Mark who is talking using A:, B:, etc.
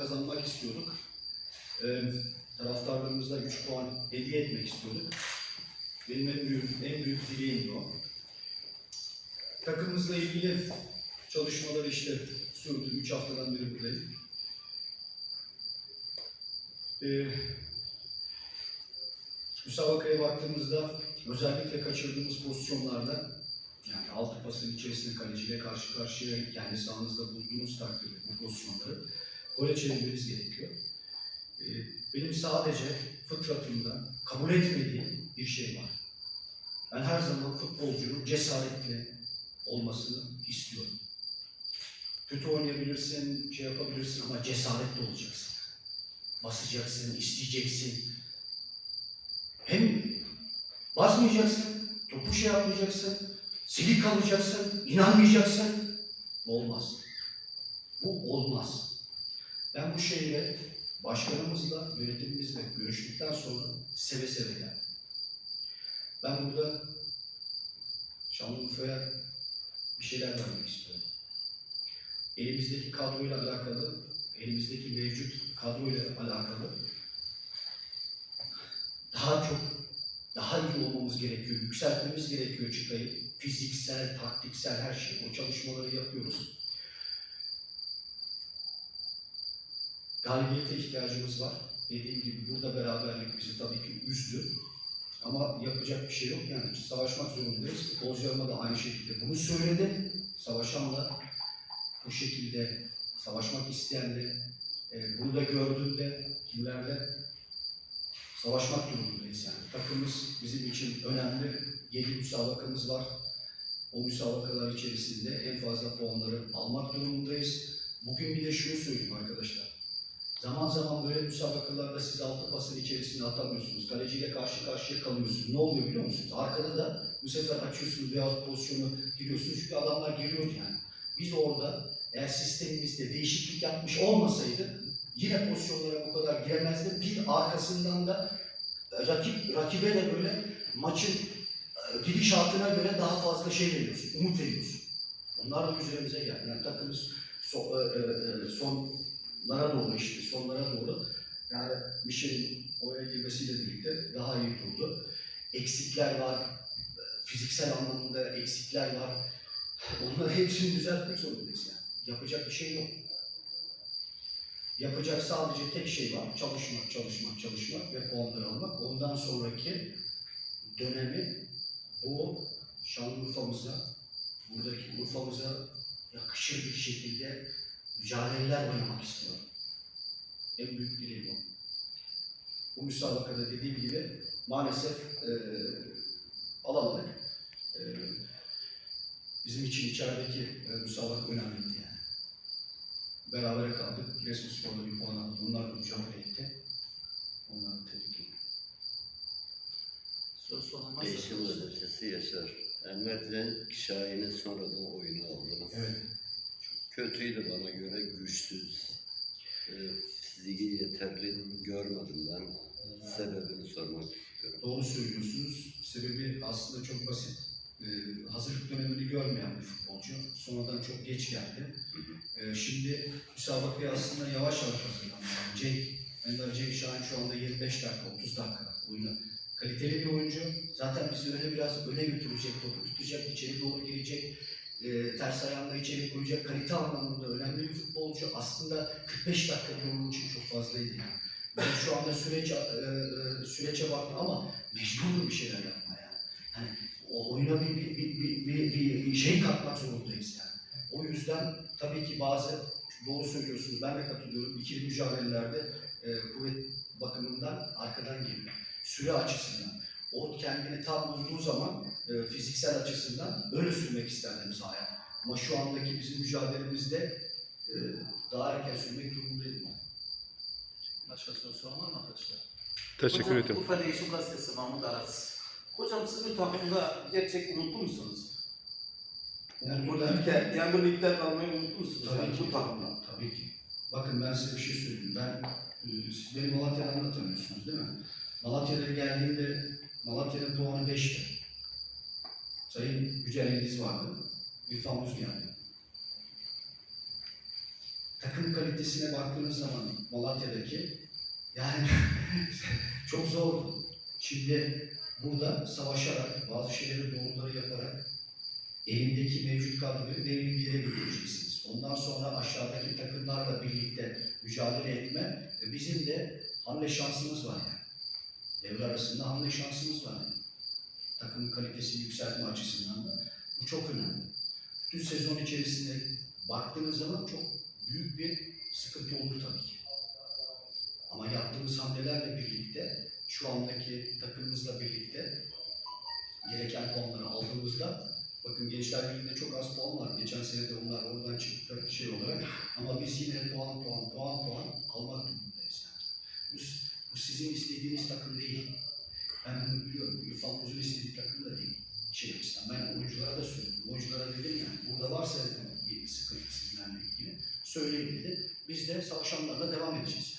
A: kazanmak istiyorduk. Ee, taraftarlarımıza 3 puan hediye etmek istiyorduk. Benim en büyük, en büyük dileğimdi o. Takımımızla ilgili çalışmalar işte sürdü. 3 haftadan beri buradayım. Ee, müsabakaya baktığımızda özellikle kaçırdığımız pozisyonlarda yani altı pasın içerisinde kaleciyle karşı karşıya kendi sahanızda bulduğunuz takdirde bu pozisyonları gole çevirmeniz gerekiyor. Ee, benim sadece fıtratımda kabul etmediğim bir şey var. Ben her zaman futbolcunun cesaretli olmasını istiyorum. Kötü oynayabilirsin, şey yapabilirsin ama cesaretli olacaksın. Basacaksın, isteyeceksin. Hem basmayacaksın, topu şey yapmayacaksın, silik kalacaksın, inanmayacaksın. Olmaz. Bu olmaz. Ben bu şeyle başkanımızla, yönetimimizle görüştükten sonra seve seve geldim. Ben burada Şanlıurfa'ya bir şeyler vermek istiyorum. Elimizdeki kadroyla alakalı, elimizdeki mevcut kadroyla alakalı daha çok, daha iyi olmamız gerekiyor, yükseltmemiz gerekiyor çıtayı. Fiziksel, taktiksel her şey. O çalışmaları yapıyoruz. Galibiyete ihtiyacımız var. Dediğim gibi burada beraberlik bizi tabii ki üzdü. Ama yapacak bir şey yok yani. Savaşmak zorundayız. Futbolcularıma da aynı şekilde bunu söyledim. Savaşan da bu şekilde savaşmak isteyenle e, bunu da gördüğümde kimlerle savaşmak durumundayız yani. Takımımız bizim için önemli. 7 müsabakamız var. O müsabakalar içerisinde en fazla puanları almak durumundayız. Bugün bir de şunu söyleyeyim arkadaşlar. Zaman zaman böyle müsabakalarda siz altı pasın içerisine atamıyorsunuz. Kaleciyle karşı karşıya kalıyorsunuz. Ne oluyor biliyor musunuz? Arkada da bu sefer açıyorsunuz veya pozisyonu giriyorsunuz. Çünkü adamlar giriyor yani. Biz orada eğer sistemimizde değişiklik yapmış olmasaydı yine pozisyonlara bu kadar giremezdi. Bir arkasından da e, rakip rakibe de böyle maçın e, gidişatına göre daha fazla şey veriyorsun, umut veriyorsun. Onlar da üzerimize geldi. Yani takımımız so, e, sonlara doğru işte, sonlara doğru yani Michel'in oraya girmesiyle birlikte daha iyi durdu. Eksikler var, fiziksel anlamında eksikler var. Onları hepsini düzeltmek zorundayız yani. Yapacak bir şey yok. Yapacak sadece tek şey var. Çalışmak, çalışmak, çalışmak ve puanları almak. Ondan sonraki dönemi bu Şanlıurfa'mıza, buradaki Urfa'mıza yakışır bir şekilde mücadeleler oynamak istiyorum. En büyük dileğim o. Bu müsabakada dediğim gibi maalesef e, alamadık. E, bizim için içerideki e, müsabaka önemliydi yani. Berabere kaldık. Giresunspor'da bir puan aldı. Onlar da mücadele etti. Onları tebrik ediyorum.
B: Soru sorulmaz.
C: Değişim ötesi yaşar. Elmet'le Şahin'i sonradan oyuna aldınız.
A: Evet.
C: Kötüydü bana göre, güçsüz. E, fiziki yeterli görmedim ben. Sebebini sormak istiyorum.
A: Doğru söylüyorsunuz. Sebebi aslında çok basit. Ee, hazırlık dönemini görmeyen bir futbolcu. Sonradan çok geç geldi. Ee, şimdi müsabakaya aslında yavaş yavaş hazırlandı. Cenk, Ender Cenk Şahin şu anda 25 dakika, 30 dakika oyunu. Kaliteli bir oyuncu. Zaten bizi öyle biraz öne götürecek, topu tutacak, içeri doğru girecek. E, ters ayağında içeri koyacak kalite anlamında önemli bir futbolcu. Aslında 45 dakika onun için çok fazlaydı yani. Ben şu anda süreç, e, e, sürece baktım ama mecburum bir şeyler yapmaya. Hani o oyuna bir, bir, bir, bir, bir şey katmak zorundayız yani. O yüzden tabii ki bazı, doğru söylüyorsunuz ben de katılıyorum, ikili mücadelelerde e, kuvvet bakımından arkadan geliyor. Süre açısından. O kendini tam bulduğu zaman e, fiziksel açısından öyle sürmek isterdim sahaya. Ama şu andaki bizim mücadelemizde e, daha erken sürmek durumundayım.
B: Başka soru soran var mı arkadaşlar?
D: Teşekkür
B: Hocam,
D: ederim.
B: Urfa Değişim Gazetesi Mahmut Aras. Hocam siz bu takımda gerçek umutlu musunuz? Yani burada ligde, yani bu ligde kalmayı umutlu musunuz?
A: Tabii
B: yani
A: ki.
B: bu takımda.
A: Tabii ki. Bakın ben size bir şey söyleyeyim. Ben, e, siz beni Malatya'dan da tanıyorsunuz değil mi? Malatya'da geldiğimde Malatya'nın puanı 5'ti. Sayın Yücel Ediz vardı. İrfan Uz geldi. takım kalitesine baktığınız zaman Malatya'daki yani çok zordu. Şimdi burada savaşarak, bazı şeyleri doğruları yaparak elindeki mevcut kadroyu belirli bir yere götüreceksiniz. Ondan sonra aşağıdaki takımlarla birlikte mücadele etme ve bizim de hamle şansımız var yani. Devre arasında hamle şansımız var yani. Takımın kalitesini yükseltme açısından da bu çok önemli. Bütün sezon içerisinde baktığınız zaman çok büyük bir sıkıntı olur tabii ki. Ama yaptığımız hamlelerle birlikte, şu andaki takımımızla birlikte gereken puanları aldığımızda bakın Gençler Birliği'nde çok az puan var. Geçen sene de onlar oradan çıktı şey olarak. Ama biz yine puan puan puan puan almak durumundayız yani. Bu, bu sizin istediğiniz takım değil. Ben bunu biliyorum. İrfan Uzun istediği takım da değil. Şey açısından. Ben oyunculara da söyledim. Oyunculara dedim yani. Burada varsa dedim bir sıkıntı sizlerle ilgili. Söyleyin dedi. Biz de savaşanlarla devam edeceğiz.